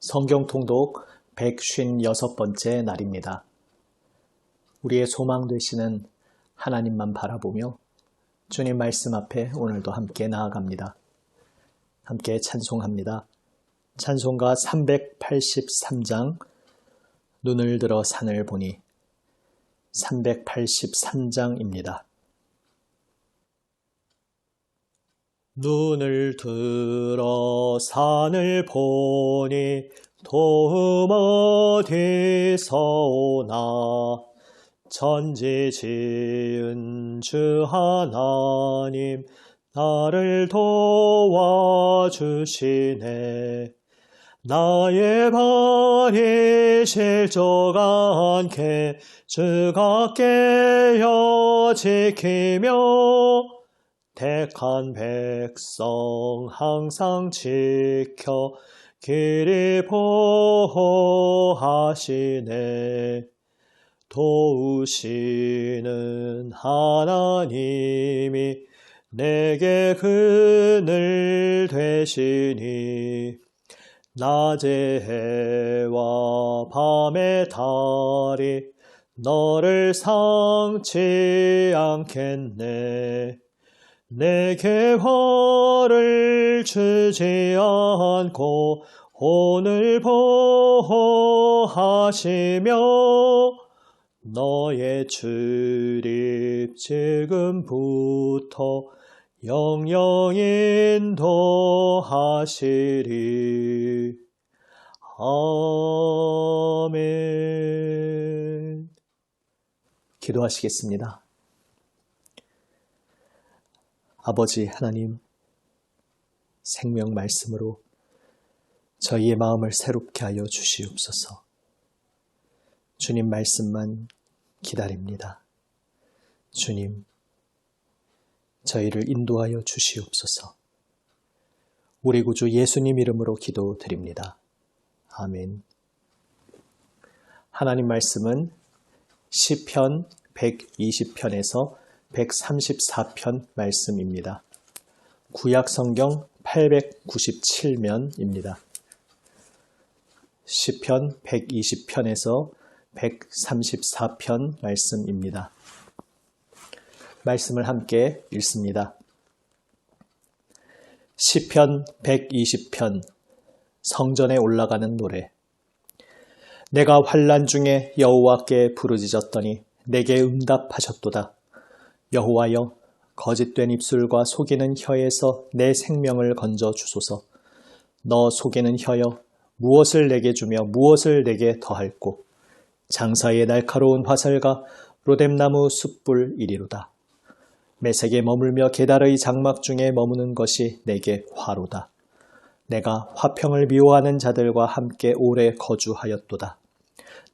성경 통독 156번째 날입니다. 우리의 소망 되시는 하나님만 바라보며 주님 말씀 앞에 오늘도 함께 나아갑니다. 함께 찬송합니다. 찬송가 383장 눈을 들어 산을 보니 383장입니다. 눈을 들어 산을 보니 도움 어디서 오나? 천지 지은 주 하나님 나를 도와주시네. 나의 발이 실족 않게 주가 깨어 지키며 택한 백성 항상 지켜 길이 보호하시네. 도우시는 하나님이 내게 그늘 되시니 낮의 해와 밤의 달이 너를 상치 않겠네 내게 화를 주지 않고 오늘 보호하시며 너의 출입 지금부터 영영 인도하시리. 아멘. 기도하시겠습니다. 아버지 하나님, 생명 말씀으로 저희의 마음을 새롭게 하여 주시옵소서. 주님 말씀만 기다립니다. 주님, 저희를 인도하여 주시옵소서. 우리 구주 예수님 이름으로 기도드립니다. 아멘. 하나님 말씀은 시편 120편에서 134편 말씀입니다. 구약 성경 897면입니다. 시편 120편에서 134편 말씀입니다. 말씀을 함께 읽습니다. 시편 120편 성전에 올라가는 노래 내가 환란 중에 여호와께 부르짖었더니 내게 응답하셨도다. 여호와여 거짓된 입술과 속이는 혀에서 내 생명을 건져 주소서. 너 속이는 혀여 무엇을 내게 주며 무엇을 내게 더할꼬. 장사의 날카로운 화살과 로뎀나무 숯불 이리로다. 매색에 머물며 계달의 장막 중에 머무는 것이 내게 화로다. 내가 화평을 미워하는 자들과 함께 오래 거주하였도다.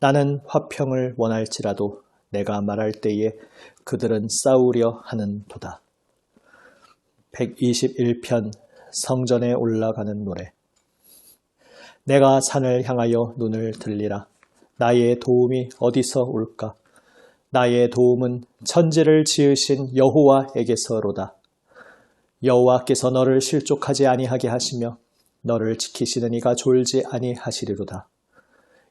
나는 화평을 원할지라도 내가 말할 때에 그들은 싸우려 하는 도다. 121편 성전에 올라가는 노래 내가 산을 향하여 눈을 들리라. 나의 도움이 어디서 올까? 나의 도움은 천지를 지으신 여호와에게서로다. 여호와께서 너를 실족하지 아니하게 하시며 너를 지키시는 이가 졸지 아니하시리로다.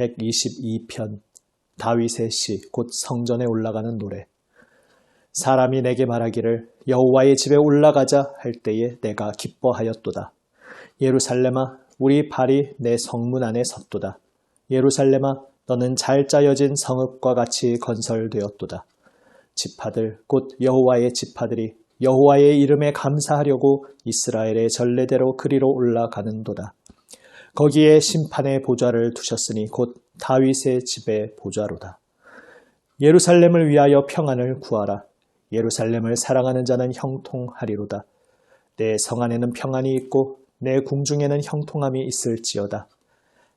122편 다윗의 시 곧 성전에 올라가는 노래 사람이 내게 말하기를 여호와의 집에 올라가자 할 때에 내가 기뻐하였도다. 예루살렘아 우리 발이 내 성문 안에 섰도다. 예루살렘아 너는 잘 짜여진 성읍과 같이 건설되었도다. 지파들 곧 여호와의 지파들이 여호와의 이름에 감사하려고 이스라엘의 전례대로 그리로 올라가는도다. 거기에 심판의 보좌를 두셨으니 곧 다윗의 집의 보좌로다. 예루살렘을 위하여 평안을 구하라. 예루살렘을 사랑하는 자는 형통하리로다. 내 성 안에는 평안이 있고 내 궁중에는 형통함이 있을지어다.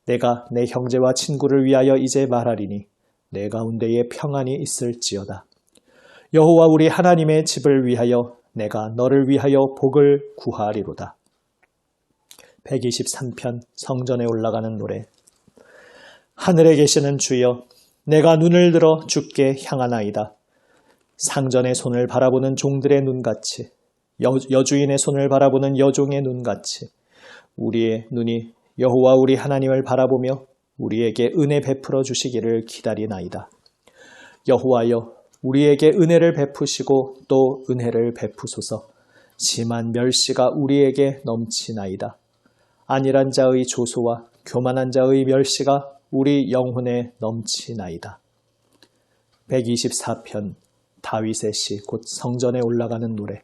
내가 내 형제와 친구를 위하여 이제 말하리니 내 가운데에 평안이 있을지어다. 여호와 우리 하나님의 집을 위하여 내가 너를 위하여 복을 구하리로다. 123편 성전에 올라가는 노래 하늘에 계시는 주여 내가 눈을 들어 주께 향하나이다. 상전의 손을 바라보는 종들의 눈같이 여, 여주인의 손을 바라보는 여종의 눈같이 우리의 눈이 여호와 우리 하나님을 바라보며 우리에게 은혜 베풀어 주시기를 기다리나이다. 여호와여 우리에게 은혜를 베푸시고 또 은혜를 베푸소서 심한 멸시가 우리에게 넘치나이다. 안일한 자의 조소와 교만한 자의 멸시가 우리 영혼에 넘치나이다. 124편 다윗의 시 곧 성전에 올라가는 노래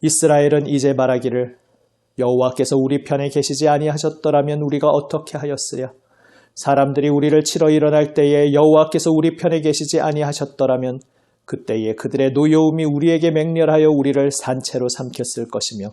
이스라엘은 이제 말하기를 여호와께서 우리 편에 계시지 아니하셨더라면 우리가 어떻게 하였으랴 사람들이 우리를 치러 일어날 때에 여호와께서 우리 편에 계시지 아니하셨더라면 그때에 그들의 노여움이 우리에게 맹렬하여 우리를 산채로 삼켰을 것이며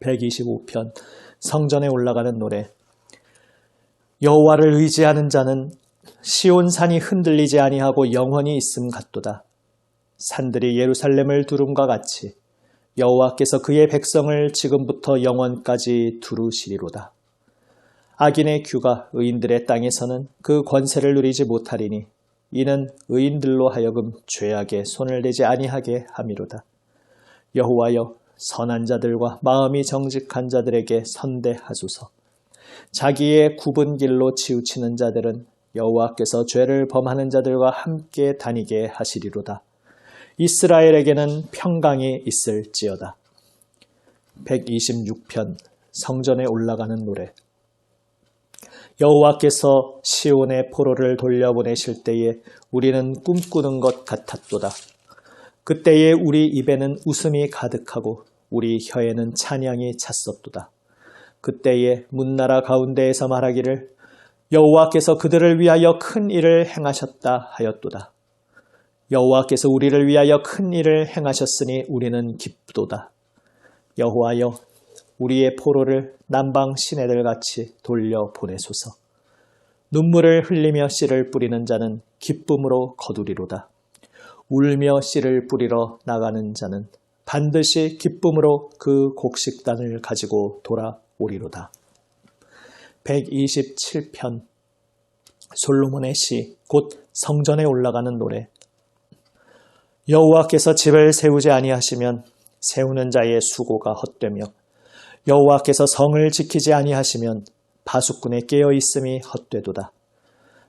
125편 성전에 올라가는 노래 여호와를 의지하는 자는 시온 산이 흔들리지 아니하고 영원히 있음 같도다. 산들이 예루살렘을 두름과 같이 여호와께서 그의 백성을 지금부터 영원까지 두루시리로다. 악인의 규가 의인들의 땅에서는 그 권세를 누리지 못하리니 이는 의인들로 하여금 죄악에 손을 대지 아니하게 함이로다. 여호와여 선한 자들과 마음이 정직한 자들에게 선대하소서. 자기의 굽은 길로 치우치는 자들은 여호와께서 죄를 범하는 자들과 함께 다니게 하시리로다. 이스라엘에게는 평강이 있을지어다. 126편 성전에 올라가는 노래 여호와께서 시온의 포로를 돌려보내실 때에 우리는 꿈꾸는 것 같았도다. 그때에 우리 입에는 웃음이 가득하고 우리 혀에는 찬양이 찼었도다. 그때에 문나라 가운데에서 말하기를 여호와께서 그들을 위하여 큰 일을 행하셨다 하였도다. 여호와께서 우리를 위하여 큰 일을 행하셨으니 우리는 기쁘도다. 여호와여 우리의 포로를 남방 시내들 같이 돌려 보내소서. 눈물을 흘리며 씨를 뿌리는 자는 기쁨으로 거두리로다. 울며 씨를 뿌리러 나가는 자는 반드시 기쁨으로 그 곡식단을 가지고 돌아오리로다. 127편 솔로몬의 시, 곧 성전에 올라가는 노래. 여호와께서 집을 세우지 아니하시면 세우는 자의 수고가 헛되며 여호와께서 성을 지키지 아니하시면 바수꾼의 깨어 있음이 헛되도다.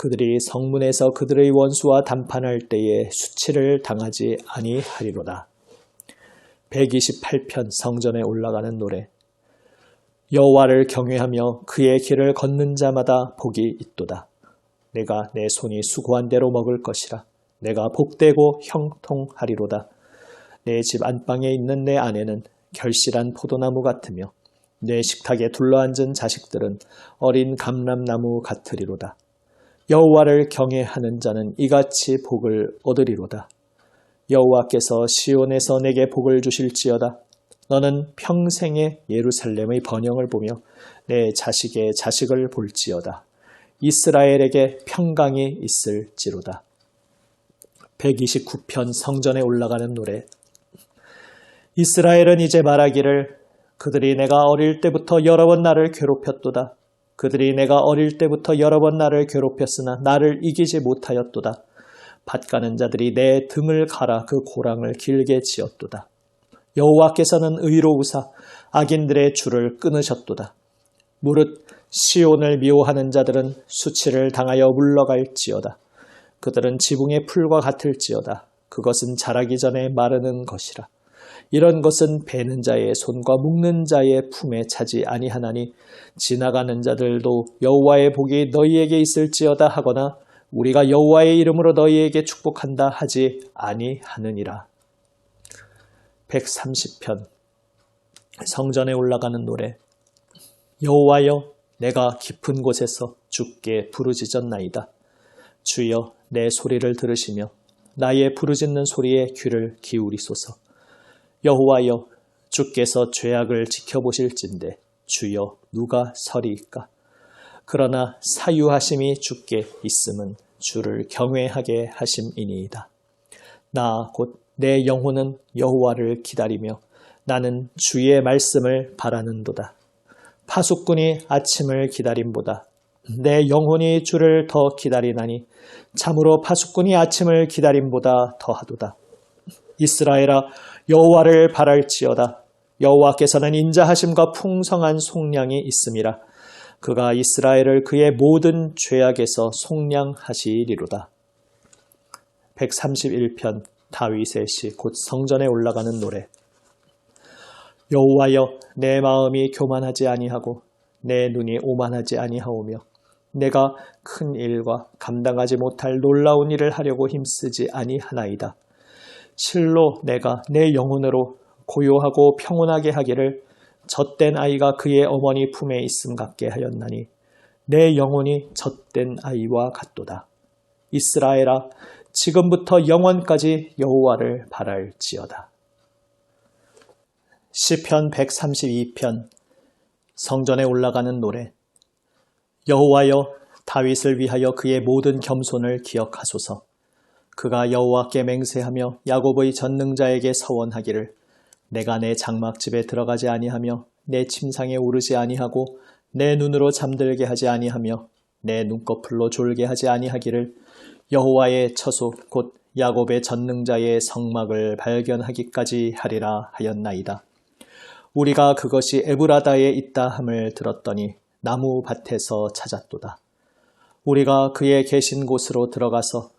그들이 성문에서 그들의 원수와 담판할 때에 수치를 당하지 아니하리로다. 128편 성전에 올라가는 노래 여호와를 경외하며 그의 길을 걷는 자마다 복이 있도다. 내가 내 손이 수고한 대로 먹을 것이라. 내가 복되고 형통하리로다. 내 집 안방에 있는 내 아내는 결실한 포도나무 같으며 내 식탁에 둘러앉은 자식들은 어린 감람나무 같으리로다. 여호와를 경외하는 자는 이같이 복을 얻으리로다. 여호와께서 시온에서 내게 복을 주실지어다. 너는 평생에 예루살렘의 번영을 보며 내 자식의 자식을 볼지어다. 이스라엘에게 평강이 있을지로다. 129편 성전에 올라가는 노래 이스라엘은 이제 말하기를 그들이 내가 어릴 때부터 여러 번 나를 괴롭혔도다. 그들이 내가 어릴 때부터 여러 번 나를 괴롭혔으나 나를 이기지 못하였도다. 밭 가는 자들이 내 등을 갈아 그 고랑을 길게 지었도다. 여호와께서는 의로우사 악인들의 줄을 끊으셨도다. 무릇 시온을 미워하는 자들은 수치를 당하여 물러갈지어다. 그들은 지붕의 풀과 같을지어다. 그것은 자라기 전에 마르는 것이라. 이런 것은 베는 자의 손과 묶는 자의 품에 차지 아니하나니 지나가는 자들도 여호와의 복이 너희에게 있을지어다 하거나 우리가 여호와의 이름으로 너희에게 축복한다 하지 아니하느니라. 130편 성전에 올라가는 노래 여호와여 내가 깊은 곳에서 주께 부르짖었나이다. 주여 내 소리를 들으시며 나의 부르짖는 소리에 귀를 기울이소서. 여호와여 주께서 죄악을 지켜보실진데 주여 누가 서리이까? 그러나 사유하심이 주께 있음은 주를 경외하게 하심이니이다. 나 곧 내 영혼은 여호와를 기다리며 나는 주의 말씀을 바라는도다. 파수꾼이 아침을 기다림보다 내 영혼이 주를 더 기다리나니 참으로 파수꾼이 아침을 기다림보다 더하도다. 이스라엘아 여호와를 바랄지어다. 여호와께서는 인자하심과 풍성한 속량이 있음이라. 그가 이스라엘을 그의 모든 죄악에서 속량하시리로다. 131편 다윗의 시 곧 성전에 올라가는 노래 여호와여 내 마음이 교만하지 아니하고 내 눈이 오만하지 아니하오며 내가 큰 일과 감당하지 못할 놀라운 일을 하려고 힘쓰지 아니하나이다. 실로 내가 내 영혼으로 고요하고 평온하게 하기를 젖된 아이가 그의 어머니 품에 있음 같게 하였나니 내 영혼이 젖된 아이와 같도다. 이스라엘아 지금부터 영원까지 여호와를 바랄지어다. 시편 132편 성전에 올라가는 노래 여호와여 다윗을 위하여 그의 모든 겸손을 기억하소서 그가 여호와께 맹세하며 야곱의 전능자에게 서원하기를 내가 내 장막집에 들어가지 아니하며 내 침상에 오르지 아니하고 내 눈으로 잠들게 하지 아니하며 내 눈꺼풀로 졸게 하지 아니하기를 여호와의 처소 곧 야곱의 전능자의 성막을 발견하기까지 하리라 하였나이다. 우리가 그것이 에브라다에 있다 함을 들었더니 나무 밭에서 찾았도다. 우리가 그의 계신 곳으로 들어가서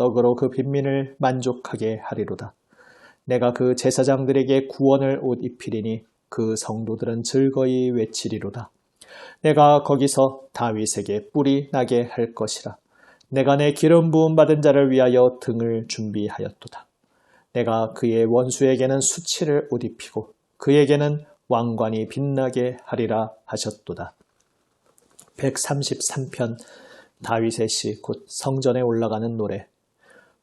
떡으로 그 빈민을 만족하게 하리로다. 내가 그 제사장들에게 구원을 옷 입히리니 그 성도들은 즐거이 외치리로다. 내가 거기서 다윗에게 뿔이 나게 할 것이라. 내가 내 기름 부음 받은 자를 위하여 등을 준비하였도다. 내가 그의 원수에게는 수치를 옷 입히고 그에게는 왕관이 빛나게 하리라 하셨도다. 133편 다윗의 시 곧 성전에 올라가는 노래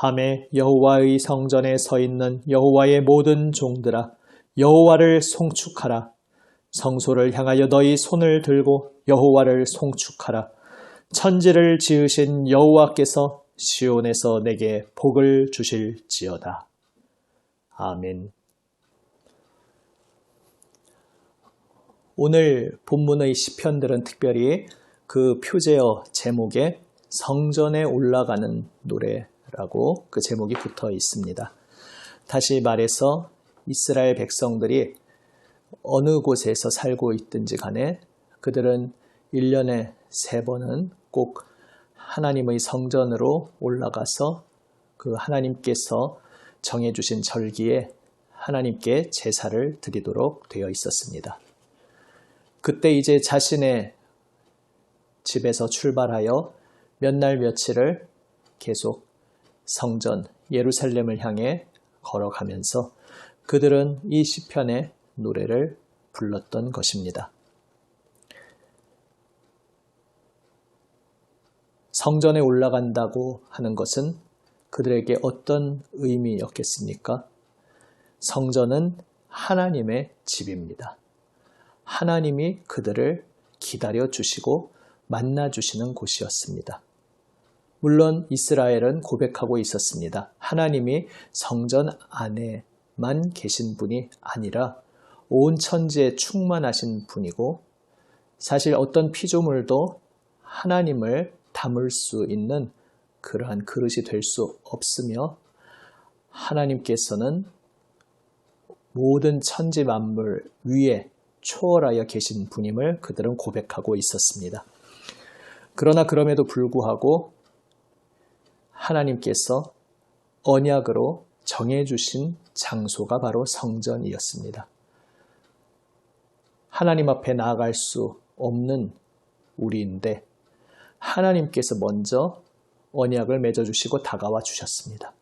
밤에 여호와의 성전에 서 있는 여호와의 모든 종들아 여호와를 송축하라 성소를 향하여 너희 손을 들고 여호와를 송축하라 천지를 지으신 여호와께서 시온에서 내게 복을 주실지어다. 아멘. 오늘 본문의 시편들은 특별히 그 표제어 제목에 성전에 올라가는 노래 라고 그 제목이 붙어 있습니다. 다시 말해서 이스라엘 백성들이 어느 곳에서 살고 있든지 간에 그들은 1년에 세 번은 꼭 하나님의 성전으로 올라가서 그 하나님께서 정해주신 절기에 하나님께 제사를 드리도록 되어 있었습니다. 그때 이제 자신의 집에서 출발하여 몇 날 며칠을 계속 성전 예루살렘을 향해 걸어가면서 그들은 이 시편의 노래를 불렀던 것입니다. 성전에 올라간다고 하는 것은 그들에게 어떤 의미였겠습니까? 성전은 하나님의 집입니다. 하나님이 그들을 기다려 주시고 만나 주시는 곳이었습니다. 물론 이스라엘은 고백하고 있었습니다. 하나님이 성전 안에만 계신 분이 아니라 온 천지에 충만하신 분이고 사실 어떤 피조물도 하나님을 담을 수 있는 그러한 그릇이 될 수 없으며 하나님께서는 모든 천지 만물 위에 초월하여 계신 분임을 그들은 고백하고 있었습니다. 그러나 그럼에도 불구하고 하나님께서 언약으로 정해주신 장소가 바로 성전이었습니다. 하나님 앞에 나아갈 수 없는 우리인데 하나님께서 먼저 언약을 맺어주시고 다가와 주셨습니다.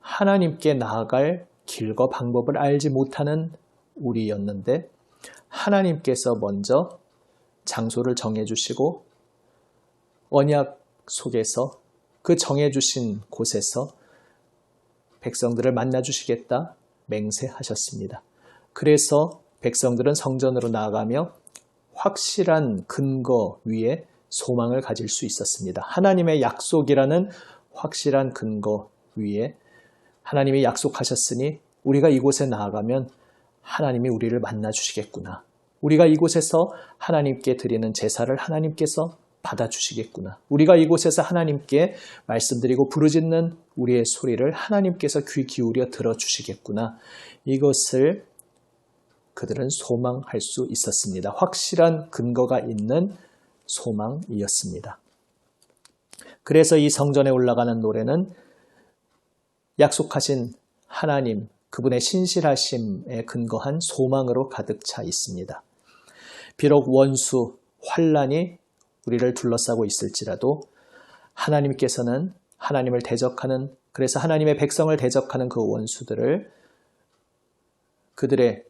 하나님께 나아갈 길과 방법을 알지 못하는 우리였는데 하나님께서 먼저 장소를 정해주시고 언약 속에서 그 정해주신 곳에서 백성들을 만나주시겠다 맹세하셨습니다. 그래서 백성들은 성전으로 나아가며 확실한 근거 위에 소망을 가질 수 있었습니다. 하나님의 약속이라는 확실한 근거 위에 하나님이 약속하셨으니 우리가 이곳에 나아가면 하나님이 우리를 만나 주시겠구나. 우리가 이곳에서 하나님께 드리는 제사를 하나님께서 받아주시겠구나. 우리가 이곳에서 하나님께 말씀드리고 부르짖는 우리의 소리를 하나님께서 귀 기울여 들어주시겠구나. 이것을 그들은 소망할 수 있었습니다. 확실한 근거가 있는 소망이었습니다. 그래서 이 성전에 올라가는 노래는 약속하신 하나님, 그분의 신실하심에 근거한 소망으로 가득 차 있습니다. 비록 원수, 환란이 우리를 둘러싸고 있을지라도 하나님께서는 하나님을 대적하는 그래서 하나님의 백성을 대적하는 그 원수들을 그들의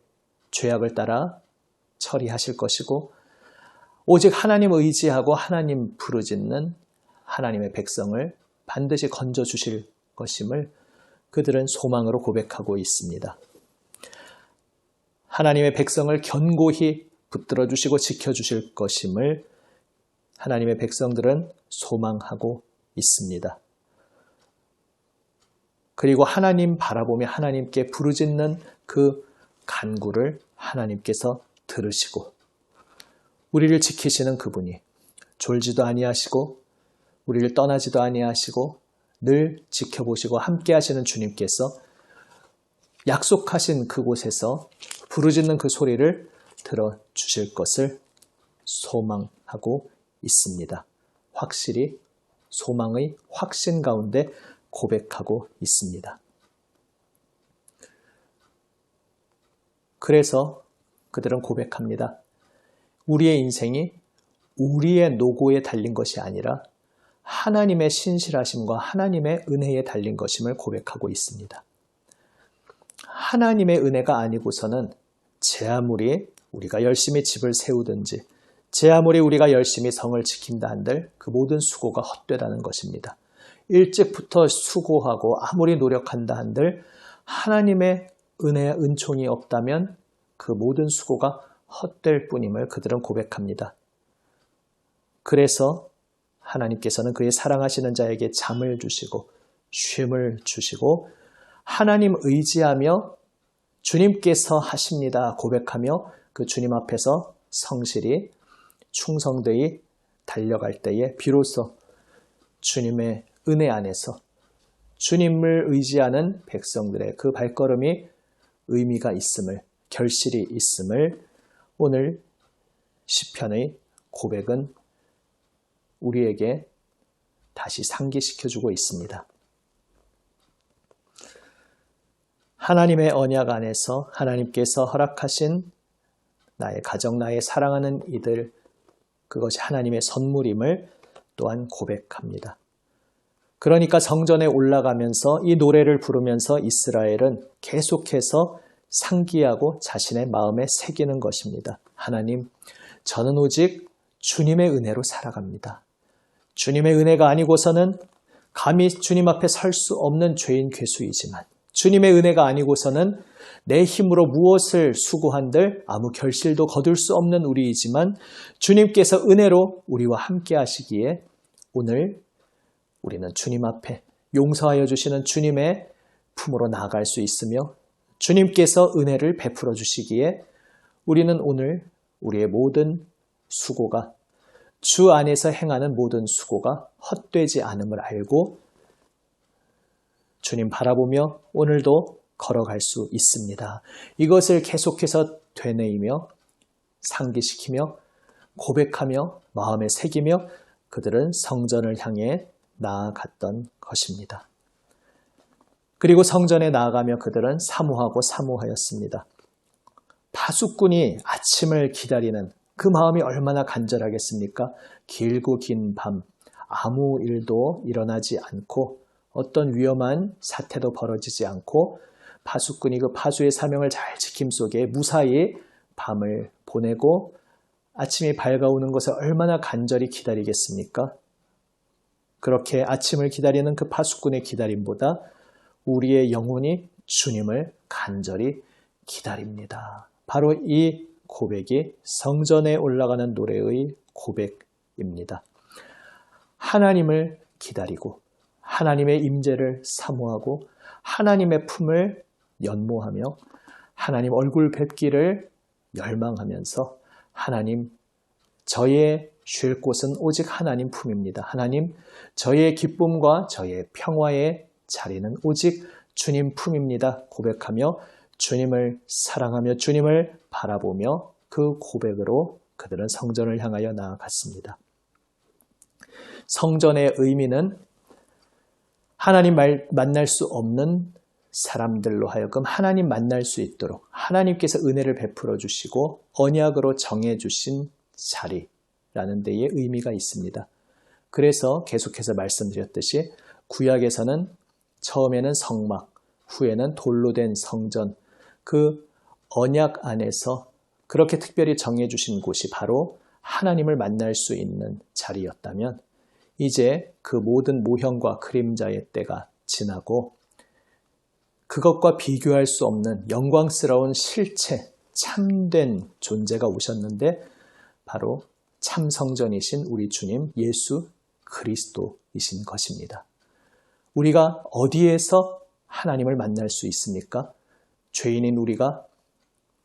죄악을 따라 처리하실 것이고 오직 하나님 의지하고 하나님 부르짖는 하나님의 백성을 반드시 건져 주실 것임을 그들은 소망으로 고백하고 있습니다. 하나님의 백성을 견고히 붙들어 주시고 지켜 주실 것임을 하나님의 백성들은 소망하고 있습니다. 그리고 하나님 바라보며 하나님께 부르짖는 그 간구를 하나님께서 들으시고 우리를 지키시는 그분이 졸지도 아니하시고 우리를 떠나지도 아니하시고 늘 지켜보시고 함께 하시는 주님께서 약속하신 그곳에서 부르짖는 그 소리를 들어 주실 것을 소망하고 있습니다. 확실히 소망의 확신 가운데 고백하고 있습니다. 그래서 그들은 고백합니다. 우리의 인생이 우리의 노고에 달린 것이 아니라 하나님의 신실하심과 하나님의 은혜에 달린 것임을 고백하고 있습니다. 하나님의 은혜가 아니고서는 제 아무리 우리가 열심히 집을 세우든지 제 아무리 우리가 열심히 성을 지킨다 한들 그 모든 수고가 헛되다는 것입니다. 일찍부터 수고하고 아무리 노력한다 한들 하나님의 은혜, 은총이 없다면 그 모든 수고가 헛될 뿐임을 그들은 고백합니다. 그래서 하나님께서는 그의 사랑하시는 자에게 잠을 주시고 쉼을 주시고 하나님 의지하며 주님께서 하십니다 고백하며 그 주님 앞에서 성실히 충성되이 달려갈 때에 비로소 주님의 은혜 안에서 주님을 의지하는 백성들의 그 발걸음이 의미가 있음을 결실이 있음을 오늘 시편의 고백은 우리에게 다시 상기시켜 주고 있습니다. 하나님의 언약 안에서 하나님께서 허락하신 나의 가정, 나의 사랑하는 이들, 그것이 하나님의 선물임을 또한 고백합니다. 그러니까 성전에 올라가면서 이 노래를 부르면서 이스라엘은 계속해서 상기하고 자신의 마음에 새기는 것입니다. 하나님, 저는 오직 주님의 은혜로 살아갑니다. 주님의 은혜가 아니고서는 감히 주님 앞에 설 수 없는 죄인 괴수이지만 주님의 은혜가 아니고서는 내 힘으로 무엇을 수고한들 아무 결실도 거둘 수 없는 우리이지만 주님께서 은혜로 우리와 함께 하시기에 오늘 우리는 주님 앞에 용서하여 주시는 주님의 품으로 나아갈 수 있으며 주님께서 은혜를 베풀어 주시기에 우리는 오늘 우리의 모든 수고가 주 안에서 행하는 모든 수고가 헛되지 않음을 알고 주님 바라보며 오늘도 걸어갈 수 있습니다. 이것을 계속해서 되뇌이며 상기시키며 고백하며 마음에 새기며 그들은 성전을 향해 나아갔던 것입니다. 그리고 성전에 나아가며 그들은 사모하고 사모하였습니다. 파수꾼이 아침을 기다리는 그 마음이 얼마나 간절하겠습니까? 길고 긴 밤, 아무 일도 일어나지 않고 어떤 위험한 사태도 벌어지지 않고 파수꾼이 그 파수의 사명을 잘 지킴 속에 무사히 밤을 보내고 아침이 밝아오는 것을 얼마나 간절히 기다리겠습니까? 그렇게 아침을 기다리는 그 파수꾼의 기다림보다 우리의 영혼이 주님을 간절히 기다립니다. 바로 이 고백이 성전에 올라가는 노래의 고백입니다. 하나님을 기다리고 하나님의 임재를 사모하고 하나님의 품을 연모하며 하나님 얼굴 뵙기를 열망하면서 하나님 저의 쉴 곳은 오직 하나님 품입니다. 하나님 저의 기쁨과 저의 평화의 자리는 오직 주님 품입니다. 고백하며 주님을 사랑하며 주님을 바라보며 그 고백으로 그들은 성전을 향하여 나아갔습니다. 성전의 의미는 하나님 만날 수 없는 사람들로 하여금 하나님 만날 수 있도록 하나님께서 은혜를 베풀어 주시고 언약으로 정해 주신 자리라는 데에 의미가 있습니다. 그래서 계속해서 말씀드렸듯이 구약에서는 처음에는 성막, 후에는 돌로 된 성전, 그 언약 안에서 그렇게 특별히 정해 주신 곳이 바로 하나님을 만날 수 있는 자리였다면 이제 그 모든 모형과 그림자의 때가 지나고 그것과 비교할 수 없는 영광스러운 실체, 참된 존재가 오셨는데 바로 참성전이신 우리 주님 예수 그리스도이신 것입니다. 우리가 어디에서 하나님을 만날 수 있습니까? 죄인인 우리가,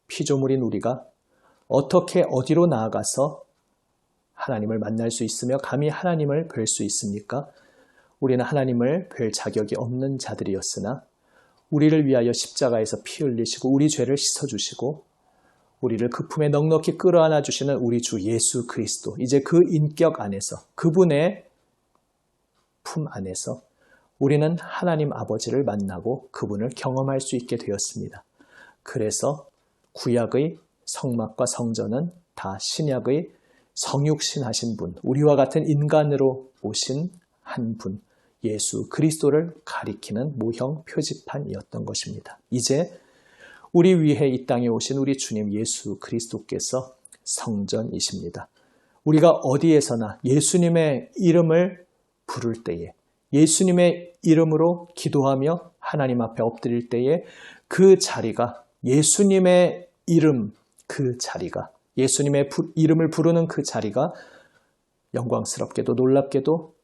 피조물인 우리가 어떻게 어디로 나아가서 하나님을 만날 수 있으며 감히 하나님을 뵐 수 있습니까? 우리는 하나님을 뵐 자격이 없는 자들이었으나 우리를 위하여 십자가에서 피 흘리시고 우리 죄를 씻어주시고 우리를 그 품에 넉넉히 끌어안아 주시는 우리 주 예수 그리스도 이제 그 인격 안에서 그분의 품 안에서 우리는 하나님 아버지를 만나고 그분을 경험할 수 있게 되었습니다. 그래서 구약의 성막과 성전은 다 신약의 성육신 하신 분, 우리와 같은 인간으로 오신 한 분, 예수 그리스도를 가리키는 모형 표지판이었던 것입니다. 이제 우리 위해 이 땅에 오신 우리 주님 예수 그리스도께서 성전이십니다. 우리가 어디에서나 예수님의 이름을 부를 때에 예수님의 이름으로 기도하며 하나님 앞에 엎드릴 때에 그 자리가 예수님의 이름 그 자리가 예수님의 이름을 부르는 그 자리가 영광스럽게도 놀랍게도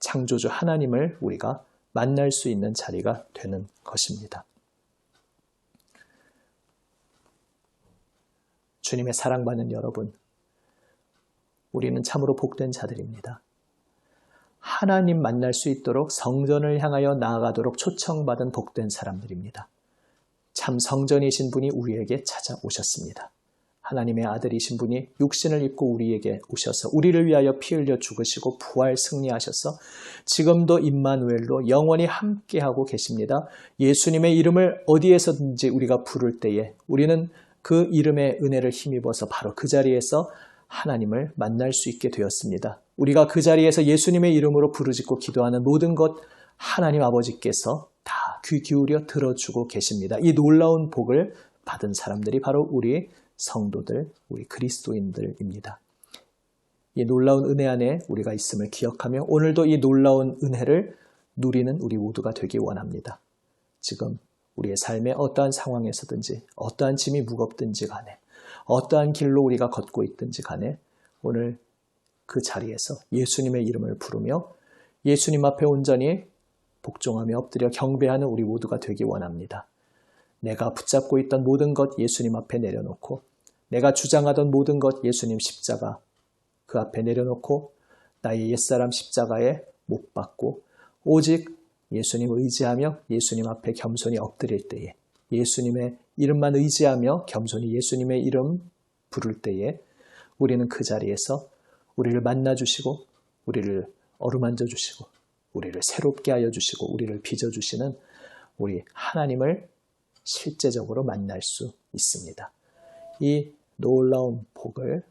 창조주 하나님을 우리가 만날 수 있는 자리가 되는 것입니다. 주님의 사랑받는 여러분, 우리는 참으로 복된 자들입니다. 하나님 만날 수 있도록 성전을 향하여 나아가도록 초청받은 복된 사람들입니다. 참 성전이신 분이 우리에게 찾아오셨습니다. 하나님의 아들이신 분이 육신을 입고 우리에게 오셔서 우리를 위하여 피 흘려 죽으시고 부활 승리하셔서 지금도 임마누엘로 영원히 함께하고 계십니다. 예수님의 이름을 어디에서든지 우리가 부를 때에 우리는 그 이름의 은혜를 힘입어서 바로 그 자리에서 하나님을 만날 수 있게 되었습니다. 우리가 그 자리에서 예수님의 이름으로 부르짖고 기도하는 모든 것 하나님 아버지께서 다 귀 기울여 들어주고 계십니다. 이 놀라운 복을 받은 사람들이 바로 우리 성도들, 우리 그리스도인들입니다. 이 놀라운 은혜 안에 우리가 있음을 기억하며 오늘도 이 놀라운 은혜를 누리는 우리 모두가 되기 원합니다. 지금 우리의 삶의 어떠한 상황에서든지 어떠한 짐이 무겁든지 간에 어떠한 길로 우리가 걷고 있든지 간에 오늘 그 자리에서 예수님의 이름을 부르며 예수님 앞에 온전히 복종하며 엎드려 경배하는 우리 모두가 되기 원합니다. 내가 붙잡고 있던 모든 것 예수님 앞에 내려놓고 내가 주장하던 모든 것 예수님 십자가 그 앞에 내려놓고 나의 옛사람 십자가에 못 박고 오직 예수님 의지하며 예수님 앞에 겸손히 엎드릴 때에 예수님의 이름만 의지하며 겸손히 예수님의 이름 부를 때에 우리는 그 자리에서 우리를 만나 주시고 우리를 어루만져 주시고 우리를 새롭게 하여 주시고 우리를 빚어 주시는 우리 하나님을 실제적으로 만날 수 있습니다. 이 놀라운 복을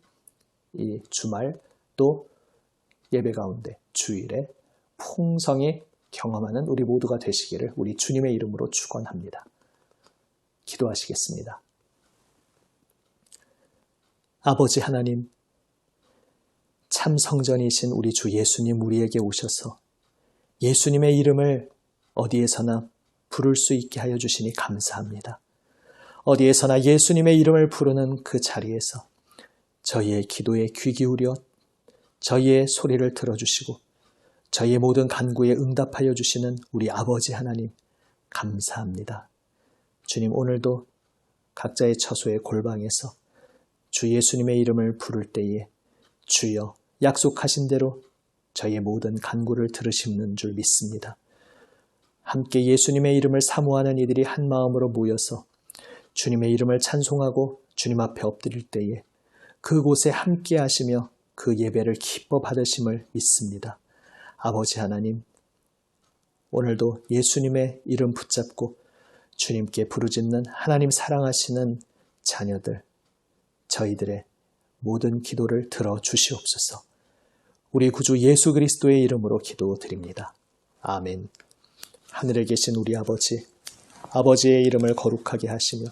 이 주말 또 예배 가운데 주일에 풍성히 경험하는 우리 모두가 되시기를 우리 주님의 이름으로 축원합니다. 기도하시겠습니다. 아버지 하나님, 참 성전이신 우리 주 예수님 우리에게 오셔서 예수님의 이름을 어디에서나 부를 수 있게 하여 주시니 감사합니다. 어디에서나 예수님의 이름을 부르는 그 자리에서 저희의 기도에 귀 기울여 저희의 소리를 들어주시고 저희의 모든 간구에 응답하여 주시는 우리 아버지 하나님 감사합니다. 주님 오늘도 각자의 처소의 골방에서 주 예수님의 이름을 부를 때에 주여 약속하신 대로 저희의 모든 간구를 들으시는 줄 믿습니다. 함께 예수님의 이름을 사모하는 이들이 한 마음으로 모여서 주님의 이름을 찬송하고 주님 앞에 엎드릴 때에 그곳에 함께 하시며 그 예배를 기뻐 받으심을 믿습니다. 아버지 하나님, 오늘도 예수님의 이름 붙잡고 주님께 부르짖는 하나님 사랑하시는 자녀들, 저희들의 모든 기도를 들어 주시옵소서. 우리 구주 예수 그리스도의 이름으로 기도드립니다. 아멘. 하늘에 계신 우리 아버지, 아버지의 이름을 거룩하게 하시며,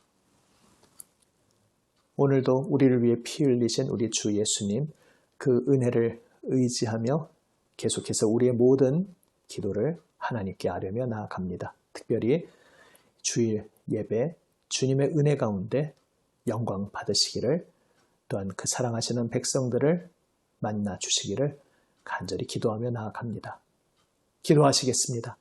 오늘도 우리를 위해 피 흘리신 우리 주 예수님 그 은혜를 의지하며 계속해서 우리의 모든 기도를 하나님께 아뢰며 나아갑니다. 특별히 주일 예배 주님의 은혜 가운데 영광 받으시기를 또한 그 사랑하시는 백성들을 만나 주시기를 간절히 기도하며 나아갑니다. 기도하시겠습니다.